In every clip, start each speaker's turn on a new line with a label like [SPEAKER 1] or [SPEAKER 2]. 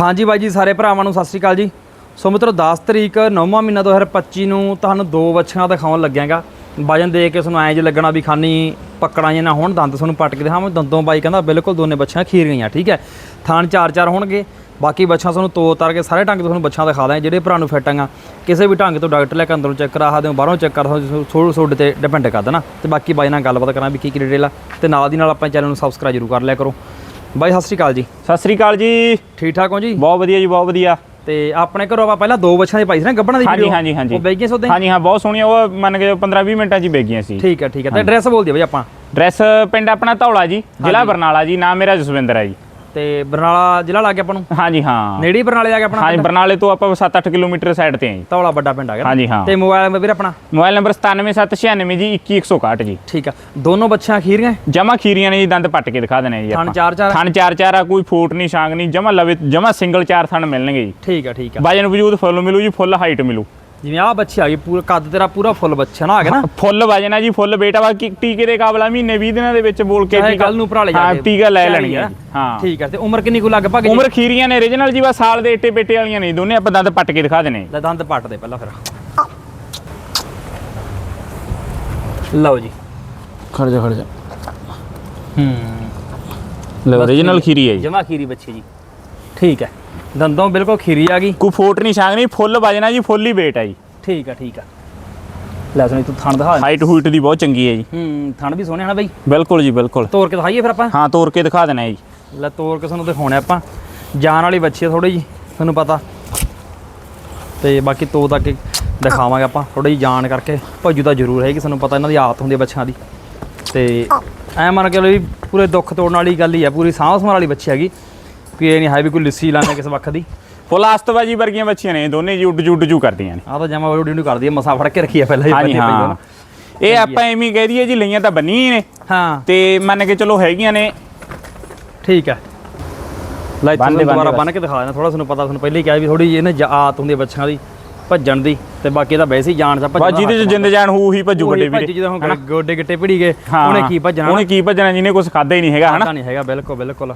[SPEAKER 1] ਹਾਂਜੀ ਬਾਈ ਜੀ, ਸਾਰੇ ਭਰਾਵਾਂ ਨੂੰ ਸਤਿ ਸ਼੍ਰੀ ਅਕਾਲ ਜੀ। ਸੋ ਮਿੱਤਰੋ 10 ਤਰੀਕ 9ਵਾਂ ਮਹੀਨਾ 2025 ਨੂੰ ਤੁਹਾਨੂੰ ਦੋ ਵੱਛੀਆਂ ਦਿਖਾਉਣ ਲੱਗਿਆਗਾ। ਵਜਨ ਦੇ ਕੇ ਤੁਹਾਨੂੰ ਐਂ ਜੇ ਲੱਗਣਾ ਵੀ ਖਾਨੀ ਪਕੜਾਂ ਜੇ ਨਾ ਹੋਣ, ਦੰਦ ਤੁਹਾਨੂੰ ਪੱਟ ਕੇ ਦਿਖਾਵਾਂ। ਦੰਦੋਂ ਬਾਈ ਕਹਿੰਦਾ ਬਿਲਕੁਲ ਦੋਨੇ ਬੱਚੀਆਂ ਖੀਰ ਗਈਆਂ, ਠੀਕ ਹੈ। ਥਾਣ ਚਾਰ ਚਾਰ ਹੋਣਗੇ। ਬਾਕੀ ਬੱਚਾ ਤੁਹਾਨੂੰ ਤੋ ਉਤਾਰ ਕੇ ਸਾਰੇ ਢੰਗ ਤੋਂ ਤੁਹਾਨੂੰ ਬੱਚਾ ਦਿਖਾ ਦਾਂ ਜਿਹੜੇ ਭਰਾ ਨੂੰ ਫਿੱਟਾਂਗਾ ਕਿਸੇ ਵੀ ਢੰਗ ਤੋਂ ਡਾਕਟਰ ਲੈ ਕੇ ਅੰਦਰੋਂ ਚੈੱਕ ਕਰਾ ਦਿਓ ਬਾਹਰੋਂ ਚੈੱਕ ਕਰ ਸਕਦੇ ਹੋ ਥੋੜ੍ਹਾ ਤੇ ਡਿਪੈਂਡ ਕਰ ਦੇਣਾ ਤੇ ਬਾਕੀ ਬਾਈ ਨਾਲ ਗੱਲਬਾਤ ਕਰਾਂ ਵੀ ਕੀ ਕੀ ਡਿਟੇਲ ਆ। ਤੇ ਨਾਲ ਦੀ ਨਾਲ ਆਪਣੇ ਚੈਨਲ ਨੂੰ ਸਬਸਕ੍ਰਾਈਬ ਜ਼ਰੂਰ ਕਰ ਲਿਆ ਕਰੋ। ਬਾਈ ਸਤਿ ਸ਼੍ਰੀ ਅਕਾਲ ਜੀ।
[SPEAKER 2] ਸਤਿ ਸ੍ਰੀ ਅਕਾਲ ਜੀ।
[SPEAKER 1] ਠੀਕ ਠਾਕ ਹੋ ਜੀ?
[SPEAKER 2] ਬਹੁਤ ਵਧੀਆ ਜੀ ਬਹੁਤ ਵਧੀਆ।
[SPEAKER 1] ਤੇ ਆਪਣੇ ਘਰੋਂ ਆਪਾਂ ਪਹਿਲਾਂ ਦੋ ਬੱਚਿਆਂ ਦੀ ਪਾਈ ਸੀ ਨਾ ਗੱਬਣਾ ਦੀ
[SPEAKER 2] ਹਾਂਜੀ। ਹਾਂਜੀ ਹਾਂਜੀ।
[SPEAKER 1] ਉਹ ਗਏ ਸੋਦੇ
[SPEAKER 2] ਹਾਂਜੀ ਹਾਂ ਬਹੁਤ ਸੋਹਣੀਆਂ ਉਹ ਮੰਨ ਕੇ 15 20 ਮਿੰਟਾਂ 'ਚ ਹੀ ਵੇਗੀਆਂ ਸੀ।
[SPEAKER 1] ਠੀਕ ਹੈ ਠੀਕ ਹੈ। ਤੇ ਐਡਰੈਸ ਬੋਲ ਦਿਓ ਬਈ ਆਪਾਂ।
[SPEAKER 2] ਡਰੈਸ ਪਿੰਡ ਆਪਣਾ ਧੌਲਾ ਜੀ ਜ਼ਿਲ੍ਹਾ ਬਰਨਾਲਾ ਜੀ ਨਾਮ ਮੇਰਾ ਜਸਵਿੰਦਰ ਹੈ ਜੀ।
[SPEAKER 1] ਤੇ ਬਰਨਾਲਾ ਜ਼ਿਲ੍ਹਾ ਲੱਗ ਗਿਆ ਆਪਾਂ ਨੂੰ?
[SPEAKER 2] ਹਾਂਜੀ ਹਾਂ।
[SPEAKER 1] ਨੇੜੇ ਹੀ ਬਰਨਾਲੇ ਆ ਗਿਆ ਆਪਣਾ
[SPEAKER 2] ਹਾਂਜੀ ਬਰਨਾਲੇ ਤੋਂ ਆਪਾਂ 7-8 ਕਿਲੋਮੀਟਰ ਸਾਈਡ ਤੇ ਹਾਂ ਜੀ।
[SPEAKER 1] ਤੌਲਾ ਵੱਡਾ ਪਿੰਡ ਆ ਗਿਆ?
[SPEAKER 2] ਹਾਂਜੀ ਹਾਂ।
[SPEAKER 1] ਤੇ ਮੋਬਾਈਲ ਨੰਬਰ ਵੀਰ ਆਪਣਾ?
[SPEAKER 2] ਮੋਬਾਈਲ ਨੰਬਰ 97796 ਜੀ 21161 ਜੀ।
[SPEAKER 1] ਠੀਕ ਆ। ਦੋਨੋਂ ਬੱਚਿਆਂ ਖੀਰੀਆਂ?
[SPEAKER 2] ਜਮਾ ਖੀਰੀਆਂ ਨੇ ਜੀ ਦੰਦ ਪੱਟ ਕੇ ਦਿਖਾ ਦੇਣੇ ਜੀ
[SPEAKER 1] ਥਣ
[SPEAKER 2] ਆਪਾਂ।
[SPEAKER 1] ਚਾਰ ਚਾਰ?
[SPEAKER 2] ਥਣ ਚਾਰ ਚਾਰ ਆ ਕੋਈ ਫੋਟ ਨਹੀਂ ਸ਼ਾਂਗ ਨਹੀਂ ਜਮਾ ਲਵੇ ਜਮਾ ਸਿੰਗਲ ਚਾਰ ਥਣ ਮਿਲਣਗੇ ਜੀ।
[SPEAKER 1] ਠੀਕ ਆ ਠੀਕ ਆ।
[SPEAKER 2] ਵਜਨ ਵਜੂਦ ਫੁੱਲ ਮਿਲੂ ਜੀ ਫੁੱਲ ਹਾਈਟ ਮਿਲੂ।
[SPEAKER 1] ਜਿਵੇਂ ਆਹ ਬੱਚੀ ਆ ਗਈ ਪੂਰਾ ਕੱਦ ਤੇਰਾ ਪੂਰਾ ਫੁੱਲ ਬੱਚਾ ਨਾ ਆ ਗਿਆ ਨਾ।
[SPEAKER 2] ਫੁੱਲ ਵਜਨ ਹੈ ਜੀ ਫੁੱਲ ਬੇਟਾ ਵਾ ਟੀਕੇ ਦੇ ਕਾਬਲਾ ਮਹੀਨੇ 20 ਦਿਨਾਂ ਦੇ ਵਿੱਚ ਬੋਲ ਕੇ
[SPEAKER 1] ਚਾਹੇ ਕੱਲ ਨੂੰ ਭਰਾ ਲੈ ਜਾ
[SPEAKER 2] ਹਾਂ ਟੀਕਾ ਲੈ ਲੈਣੀ ਹੈ
[SPEAKER 1] ਆ।
[SPEAKER 2] ਹਾਂ।
[SPEAKER 1] ਠੀਕ ਆ ਤੇ ਉਮਰ ਕਿੰਨੀ ਕੁ ਲਗਭਗ ਜੀ?
[SPEAKER 2] ਉਮਰ ਖੀਰੀਆਂ ਨੇ origignal ਜੀ ਬਸ ਸਾਲ ਦੇ ਏਟੇ ਬੇਟੇ ਵਾਲੀਆਂ ਨਹੀਂ ਦੋਨੇ ਆਪਾਂ ਦੰਦ ਪੱਟ ਕੇ ਦਿਖਾ ਦੇਣੇ
[SPEAKER 1] ਲੈ ਦੰਦ ਪੱਟ ਦੇ ਪਹਿਲਾਂ ਫਿਰ। ਲਓ ਜੀ।
[SPEAKER 2] ਖੜ ਜਾ ਖੜ ਜਾ।
[SPEAKER 1] ਹੂੰ।
[SPEAKER 2] ਲੈ origignal ਖੀਰੀ ਹੈ ਜੀ।
[SPEAKER 1] ਜਮਾ ਖੀਰੀ ਬੱਚੀ ਜੀ। ਠੀਕ ਹੈ। ਦੰਦੋਂ ਬਿਲਕੁਲ ਖੀਰੀ ਆ ਗਈ।
[SPEAKER 2] ਕੋਈ ਫੋਟ ਨਹੀਂ ਛਾਂਗ ਨਹੀਂ ਫੁੱਲ ਵਜਣਾ ਜੀ ਫੁੱਲ ਹੀ ਵੇਟ ਹੈ ਜੀ।
[SPEAKER 1] ਠੀਕ ਆ ਠੀਕ ਆ। ਲੈ ਸੁਣੀ ਤੂੰ ਥਣ ਦਿਖਾ।
[SPEAKER 2] ਹਾਈਟ ਹੂਟ ਦੀ ਬਹੁਤ ਚੰਗੀ ਹੈ ਜੀ।
[SPEAKER 1] ਹੂੰ ਥਣ ਵੀ ਸੋਹਣੇ ਹਨ ਬਈ।
[SPEAKER 2] ਬਿਲਕੁਲ ਜੀ ਬਿਲਕੁਲ।
[SPEAKER 1] ਤੋੜ ਕੇ ਦਿਖਾਈਏ ਫਿਰ ਆਪਾਂ?
[SPEAKER 2] ਹਾਂ ਤੋੜ ਕੇ ਦਿਖਾ ਦੇਣਾ ਜੀ।
[SPEAKER 1] ਲੈ ਤੋੜ ਕੇ ਤੁਹਾਨੂੰ ਦਿਖਾਉਣੇ ਆਪਾਂ। ਜਾਨ ਵਾਲੀ ਬੱਚੀ ਆ ਥੋੜੀ ਜੀ ਤੁਹਾਨੂੰ ਪਤਾ। ਤੇ ਬਾਕੀ ਤੋ ਤੱਕ ਦਿਖਾਵਾਂਗੇ ਆਪਾਂ ਥੋੜੀ ਜੀ ਜਾਨ ਕਰਕੇ। ਭੱਜੂ ਤਾਂ ਜ਼ਰੂਰ ਹੈ ਕਿ ਤੁਹਾਨੂੰ ਪਤਾ ਇਹਨਾਂ ਦੀ ਆਦਤ ਹੁੰਦੀ ਹੈ ਬੱਚਿਆਂ ਦੀ। ਤੇ ਐ ਮੰਨ ਕੇ ਵੀ ਪੂਰੇ ਦੁੱਖ ਤੋੜਨ ਵਾਲੀ ਗੱਲ ਹੀ ਆ ਪੂਰੀ ਸਾਂਭ ਸੰਭਾਲ ਵਾਲੀ ਬੱਚੀ ਹੈਗੀ। ਕਿ ਇਹ ਨਹੀਂ ਹੈ ਵੀ ਕੋਈ ਲਿੱਸੀ ਲਾਣੇ ਕਿਸੇ ਵੱਖ ਦੀ।
[SPEAKER 2] ਫੁੱਲ ਆਸਤਵਾਜੀ ਵਰਗੀਆਂ ਬੱਚੀਆਂ ਨੇ ਦੋਨੇ ਜੀ ਉੱਡ ਜੁੱਡ ਜੂ ਕਰਦੀਆਂ ਨੇ।
[SPEAKER 1] ਆਹ ਤਾਂ ਜਮਾ ਵੀਡੀਓ ਨੂੰ ਕਰਦੀ ਹੈ ਮਸਾ ਫੜ ਕੇ ਰੱਖੀ ਆ ਪਹਿਲਾਂ ਹੀ
[SPEAKER 2] ਹਾਂਜੀ ਹਾਂ। ਇਹ ਆਪਾਂ ਐਵੇਂ ਹੀ ਕਹਿ ਦਈਏ ਜੀ ਲਈਆਂ ਤਾਂ ਬੰਨੀਆਂ ਨੇ।
[SPEAKER 1] ਹਾਂ।
[SPEAKER 2] ਤੇ ਮੰਨ ਕੇ ਚਲੋ ਹੈਗੀਆਂ ਨੇ।
[SPEAKER 1] ਠੀਕ ਹੈ ਲੈ ਤੁਹਾਨੂੰ ਦੁਬਾਰਾ ਬੰਨ ਕੇ ਦਿਖਾ ਦੇਣਾ ਥੋੜਾ ਤੁਹਾਨੂੰ ਪਤਾ ਤੁਹਾਨੂੰ ਪਹਿਲੇ ਹੀ ਕਿਹਾ ਵੀ ਥੋੜੀ ਜਿਹੀ ਇਹਨੇ ਜ- ਆਦਤ ਹੁੰਦੀ ਹੈ ਬੱਚਿਆਂ ਦੀ ਭੱਜਣ ਦੀ। ਤੇ ਬਾਕੀ ਇਹਦਾ ਵੈਸੇ ਹੀ ਜਾਣ ਦਾ
[SPEAKER 2] ਬਸ ਜਿਹਦੇ ਚ ਜਿੰਦ ਜਾਨ ਹੋਊ ਹੀ ਭੱਜੂ ਵੱਡੇ ਵੀਰੇ।
[SPEAKER 1] ਜਿਹਦੇ ਹੁਣ ਗੋਡੇ ਗਿੱਟੇ ਭਿੜੀ ਗਏ
[SPEAKER 2] ਹਾਂ,
[SPEAKER 1] ਉਹਨੇ ਕੀ ਭੱਜਣਾ?
[SPEAKER 2] ਉਹਨੇ ਕੀ ਭੱਜਣਾ ਜਿਹਨੇ ਕੁਝ ਖਾਦਾ ਹੀ ਨਹੀਂ ਹੈਗਾ ਹਨਾ?
[SPEAKER 1] ਨਹੀਂ ਹੈਗਾ ਬਿਲਕੁਲ ਬਿਲਕੁਲ।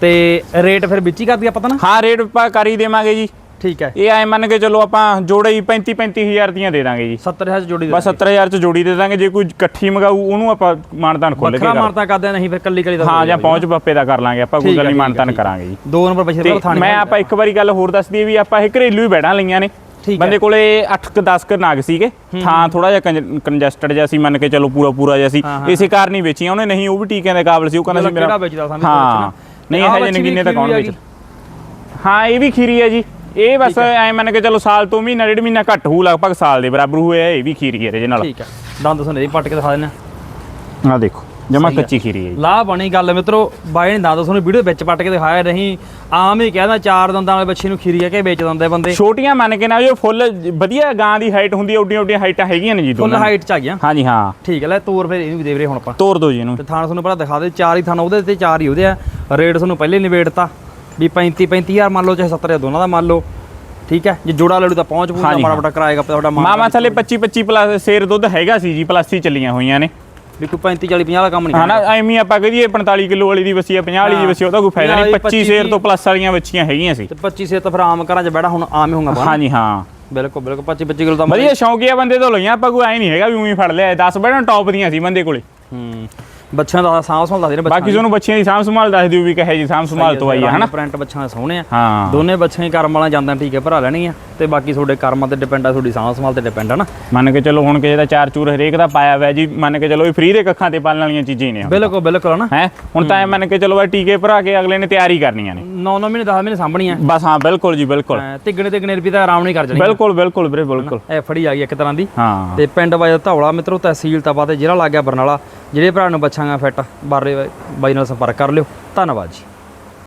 [SPEAKER 1] ਤੇ ਰੇਟ ਫਿਰ ਵਿੱਚ ਹੀ ਕਰਦੀ ਆ ਪਤਾ ਨਾ?
[SPEAKER 2] ਹਾਂ ਰੇਟ ਆਪਾਂ ਕਰ ਹੀ ਦੇਵਾਂਗੇ ਜੀ।
[SPEAKER 1] ਠੀਕ ਹੈ।
[SPEAKER 2] ਇਹ ਐ ਮੰਨ ਕੇ ਚਲੋ ਆਪਾਂ ਜੋੜੇ ਹੀ 35 35000 ਦੀਆਂ ਦੇ ਦਾਂਗੇ ਜੀ।
[SPEAKER 1] 70000 ਚ ਜੋੜੀ ਦੇ
[SPEAKER 2] ਬਸ 70000 ਚ ਜੋੜੀ ਦੇ ਦਾਂਗੇ ਜੇ ਕੋਈ ਇਕੱਠੀ ਮੰਗਾਊ ਉਹਨੂੰ ਆਪਾਂ ਮਾਨਤਾਨ ਖੋਲ ਕੇ
[SPEAKER 1] ਵੱਖਰਾ
[SPEAKER 2] ਕਰ-
[SPEAKER 1] ਮਾਰਤਾ ਕਰਦੇ ਨਹੀਂ ਫਿਰ ਕੱਲੀ ਕੱਲੀ ਦਾ
[SPEAKER 2] ਹਾਂ ਜਾਂ ਪਹੁੰਚ ਬੱਪੇ ਦਾ ਕਰ ਲਾਂਗੇ ਆਪਾਂ ਕੋਈ ਗੱਲ ਨਹੀਂ ਮਾਨਤਾਨ। ਕਰਾਂਗੇ ਜੀ।
[SPEAKER 1] ਦੋ ਨੰਬਰ
[SPEAKER 2] ਤੇ
[SPEAKER 1] ਦਾ ਥਾਣੇ
[SPEAKER 2] ਮੈਂ ਆਪਾਂ ਇੱਕ ਵਾਰੀ ਗੱਲ ਹੋਰ ਦੱਸ ਦਈਏ ਵੀ ਆਪਾਂ ਇਹ ਘਰੇਲੂ ਹੀ ਬੈੜਾਂ ਲਈਆਂ ਨੇ। ਬੰਦੇ ਕੋਲੇ 8 ਕ 10 ਕ ਨਾਗ ਸੀਗੇ। ਥਾਂ ਥੋੜਾ ਜਿਹਾ ਕੰਜਸਟਡ ਜਿਹਾ ਸੀ ਮੰਨ ਕੇ ਚਲੋ ਪੂਰਾ ਪੂਰਾ ਜਿਹਾ ਸੀ। ਇਸੇ ਕਾਰਨ ਹੀ ਵੇਚੀਆਂ ਉਹਨੇ ਨਹੀਂ ਉਹ ਵੀ ਟੀਕਿਆਂ ਦੇ ਕਾਬਲ ਸੀ ਉਹ ਕਹਿੰਦਾ ਸੀ ਮੇਰਾ ਹਾਂ। ਨਹੀਂ ਇਹ
[SPEAKER 1] ਵੀ
[SPEAKER 2] ਨਗੀਨੇ ਤਾਂ ਕੌਣ ਵੇਚ? ਹਾਂ ਇਹ ਵੀ ਖੀਰੀ ਹੈ ਜੀ। ਇਹ ਬਸ ਐ ਮੰਨ ਕੇ ਚਲੋ ਸਾਲ ਤੋਂ ਮਹੀਨਾ ਡੇਢ ਮਹੀਨਾ ਘੱਟ ਹੋਊ ਲਗਭਗ ਸਾਲ ਦੇ ਬਰਾਬਰ ਹੋਇਆ ਇਹ ਵੀ ਖੀਰੀ ਹੈ ਇਹਦੇ ਨਾਲ।
[SPEAKER 1] ਠੀਕ ਹੈ ਦੰਦ ਸੁਣੇ ਦੀ ਪੱਟ ਕੇ ਦਿਖਾ ਦੇਣਾ
[SPEAKER 2] ਆ। ਦੇਖੋ ਜਮਾ। ਕੱਚੀ ਖੀਰੀ ਹੈ ਜੀ।
[SPEAKER 1] ਲਾ ਬਣੀ ਗੱਲ ਮਿੱਤਰੋ ਬਾਈ ਨੇ ਦੰਦ ਤੁਹਾਨੂੰ ਵੀਡੀਓ ਵਿੱਚ ਪੱਟ ਕੇ ਦਿਖਾਇਆ ਨਹੀਂ ਆਮ ਹੀ ਕਹਿੰਦਾ ਚਾਰ ਦੰਦਾਂ ਵਾਲੇ ਬੱਚੇ ਨੂੰ ਖੀਰੀ ਆ ਕੇ ਵੇਚ ਦਿੰਦੇ ਬੰਦੇ।
[SPEAKER 2] ਛੋਟੀਆਂ ਮੰਨ ਕੇ ਨਾ ਜੋ ਫੁੱਲ ਵਧੀਆ ਗਾਂ ਦੀ ਹਾਈਟ ਹੁੰਦੀ ਹੈ ਓਡੀਆਂ ਓਡੀਆਂ ਹਾਈਟਾਂ ਹੈਗੀਆਂ ਨੇ ਜੀ
[SPEAKER 1] ਫੁੱਲ
[SPEAKER 2] ਦੋਨਾਂ ਦੀ।
[SPEAKER 1] ਹਾਈਟ ਚ ਆ ਗਿਆ
[SPEAKER 2] ਹਾਂਜੀ ਹਾਂ।
[SPEAKER 1] ਠੀਕ ਹੈ ਲੈ ਤੋਰ ਫਿਰ ਇਹਨੂੰ ਵੀ ਦੇ ਵੀਰੇ ਹੁਣ ਆਪਾਂ।
[SPEAKER 2] ਤੋੜ ਦੋ ਜੀ ਇਹਨੂੰ।
[SPEAKER 1] ਤੇ ਥਾਣ ਤੁਹਾਨੂੰ ਪਹਿਲਾਂ ਦਿਖਾ ਦੇ ਚਾਰ ਹੀ ਥਾਣ ਉਹਦੇ ਤੇ ਚਾਰ ਹੀ ਉਹਦੇ ਆ। ਰੇਟ ਤੁਹਾਨੂੰ ਪਹਿਲੇ ਨਿਬੇੜਤਾ ਵੀ 35 35000 ਮੰਨ ਲਓ ਚਾਹੇ 70000 ਦੋਨਾਂ ਦਾ ਮੰਨ ਲਓ ਠੀਕ ਹੈ? ਜੇ ਜੋੜਾ ਲੈ ਲੂ ਤਾਂ ਪਹੁੰਚ ਪੂਰਾ ਮਾੜਾ। ਮਾੜਾ ਕਰਾਏਗਾ ਤੁਹਾਡਾ
[SPEAKER 2] ਮਾਮਾ ਥੱਲੇ 25 25 ਪਲੱਸ ਸੇਰ ਦੁੱਧ ਹੈਗਾ ਸੀ ਜੀ ਪਲੱਸ ਹੀ ਚੱਲੀਆਂ ਹੋਈਆਂ ਨੇ।
[SPEAKER 1] ਵੀ ਕੋਈ 35 40 50 ਦਾ ਕੰਮ ਨਹੀਂ
[SPEAKER 2] ਹਨਾ ਐਵੇਂ ਹੀ ਆਪਾਂ ਕਹਦੀਏ 45 ਕਿਲੋ ਵਾਲੀ ਦੀ ਬੱਸੀ ਆ 50 ਵਾਲੀ ਦੀ ਬੱਸੀ ਉਹਦਾ ਕੋਈ ਫਾਇਦਾ ਨਹੀਂ। 25 ਸੇਰ ਤੋਂ ਪਲੱਸ ਵਾਲੀਆਂ ਬੱਚੀਆਂ ਹੈਗੀਆਂ ਸੀ।
[SPEAKER 1] ਤੇ 25 ਸੇ ਤਾਂ ਫਿਰ ਆਮ ਘਰਾਂ 'ਚ ਬੈਠਾ ਹੁਣ ਆਮ ਹੀ ਹੋਊਗਾ ਬਾਹਰ।
[SPEAKER 2] ਹਾਂਜੀ ਹਾਂ।
[SPEAKER 1] ਬਿਲਕੁਲ ਬਿਲਕੁਲ 25 25 ਕਿਲੋ ਤਾਂ
[SPEAKER 2] ਵਧੀਆ ਸ਼ੌਂਕੀਆ ਬੰਦੇ ਤੋਂ ਲਈਆਂ ਆਪਾਂ ਕੋਈ ਐ ਨਹੀਂ ਹੈਗਾ ਵੀ ਉਵੇਂ ਹੀ ਫੜ ਲਿਆ। 10 ਬੈਠਾਂ ਟੌਪ ਦੀਆਂ ਸੀ ਬੰਦੇ ਕੋਲੇ।
[SPEAKER 1] ਹੂੰ। ਬੱਚਿਆਂ ਦਾ ਸਾਂਭ ਸੰਭਾਲ ਦੱਸਦੇ ਨੇ
[SPEAKER 2] ਬਾਕੀ ਤੁਹਾਨੂੰ ਬੱਚਿਆਂ ਦੀ ਸਾਂਭ ਸੰਭਾਲ ਦੱਸ ਦਿਓ ਵੀ ਕਹੇ ਜੀ ਸਾਂਭ ਸੰਭਾਲ ਤੋਂ ਆਈ ਆ ਹਨਾ?
[SPEAKER 1] ਪ੍ਰਿੰਟ ਬੱਚਿਆਂ ਦੇ ਸੋਹਣੇ ਆ।
[SPEAKER 2] ਹਾਂ।
[SPEAKER 1] ਦੋਨੇ ਬੱਚੇ ਹੀ ਕਰਮ ਵਾਲਾ ਜਾਂਦਾ ਠੀਕ ਹੈ ਭਰਾ ਲੈਣਗੀਆਂ? ਤੇ ਬਾਕੀ ਤੁਹਾਡੇ ਕਰਮਾਂ ਤੇ ਡਿਪੈਂਡ ਆ ਤੁਹਾਡੀ ਸਾਂਭ ਸੰਭਾਲ ਤੇ ਡਿਪੈਂਡ ਆ ਨਾ।
[SPEAKER 2] ਮੰਨ ਕੇ ਚਲੋ ਹੁਣ ਕਿਸੇ ਦਾ ਚਾਰ ਚੂਰ ਹਰੇਕ ਦਾ ਪਾਇਆ ਹੋਇਆ ਜੀ ਮੰਨ ਕੇ ਚਲੋ ਇਹ ਫ੍ਰੀ ਦੇ ਕੱਖਾਂ ਤੇ ਪਾਲਣ ਵਾਲੀਆਂ ਚੀਜ਼ਾਂ ਹੀ ਨੇ
[SPEAKER 1] ਬਿਲਕੁਲ ਬਿਲਕੁਲ ਨਾ।
[SPEAKER 2] ਹੈ? ਹੁਣ ਤਾਂ ਇਹ ਮੰਨ ਕੇ ਚਲੋ ਇਹ ਟੀਕੇ ਭਰਾ ਕੇ ਅਗਲੇ ਨੇ ਤਿਆਰੀ ਕਰਨੀਆਂ ਨੇ।
[SPEAKER 1] 9 9 ਮਹੀਨੇ 10 ਮਹੀਨੇ ਸਾਂਭਣੀਆਂ
[SPEAKER 2] ਬਸ ਹਾਂ ਬਿਲਕੁਲ ਜੀ ਬਿਲਕੁਲ।
[SPEAKER 1] ਤਿੱਗਣੇ ਤਿੱਗਣੇ ਰੁਪਏ ਤਾਂ ਆਰਾਮ ਨਹੀਂ ਕਰ ਜਣੀ
[SPEAKER 2] ਬਿਲਕੁਲ ਬਿਲਕੁਲ ਵੀਰੇ ਬਿਲਕੁਲ।
[SPEAKER 1] ਇਹ ਫੜੀ ਆ ਗਈ ਇੱਕ ਤਰ੍ਹਾਂ ਦੀ।
[SPEAKER 2] ਹਾਂ।
[SPEAKER 1] ਤੇ ਪਿੰਡ ਵਾਜਾ ਧੌਲਾ ਮਿੱਤਰੋ ਤਹਿਸੀਲ ਤਪਾ ਤੇ ਜ਼ਿਲ੍ਹਾ ਲੱਗ ਗਿਆ ਬਰਨਾਲਾ। ਜਿਹੜੇ ਭਰਾ ਨੂੰ ਬੱਚਾਂਗਾ ਫਿੱਟ ਬਾਰੇ ਬਾਈ ਨਾਲ ਸੰਪਰਕ ਕਰ ਲਿਓ। ਧੰਨਵਾਦ ਜੀ।